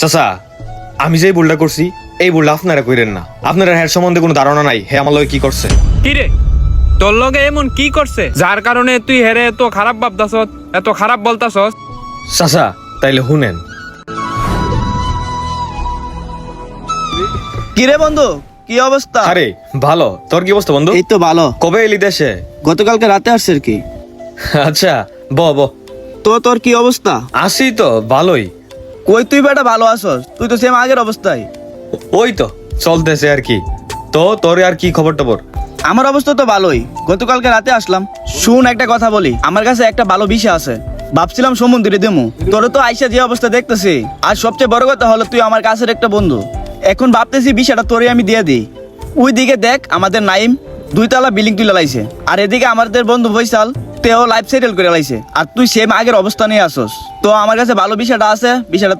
চাচা আমি যে ভুলটা করছি এই ভুলটা আপনারা কইরেন না। আপনারা হ্যার সম্বন্ধে কোনো ধারণা নাই হে আমার লগে কি করছে? কি রে তোর লগে এমন কি করছে? যার কারণে তুই হেরে এত খারাপ ভাবতাছ এত খারাপ বলতাছস। চাচা তাইলে শুনেন। কি রে বন্ধু কি অবস্থা? আরে ভালো। তোর কি অবস্থা বন্ধু? এই তো ভালো। কবে এলি দেশে? গতকালকে রাতে আসছে আর কি? আচ্ছা ব ব। তো তোর কি অবস্থা? আসি তো ভালোই। কই তুই বেটা ভালো আছস? তুই তো সেম আগের অবস্থায় ওই তো চলতেছে আর কি। তো তোর আর কি খবর টবর? আমার অবস্থা তো ভালোই। গতকালকে রাতে আসলাম। শুন একটা কথা বলি। আমার কাছে একটা ভালো বিষয় আছে। ভাবছিলাম সমুদ্রে দেমু। তোর তো আইসা যে অবস্থা দেখতেছি। আর সবচেয়ে বড় কথা হলো তুই আমার কাছের একটা বন্ধু। এখন ভাবতেছি বিষয়টা তোরে আমি দিয়ে দিই। ওই দিকে দেখ আমাদের নাইম দুইতলা বিল্ডিং তুলে লাইছে। আর এদিকে আমাদের বন্ধু বৈশাল তেও লাইফ সেটেল করে লাইছে। আর তুই সেম আগের অবস্থানে আসস। তো আমার কাছে ভালো বিষয়টা আছে বিষয়টা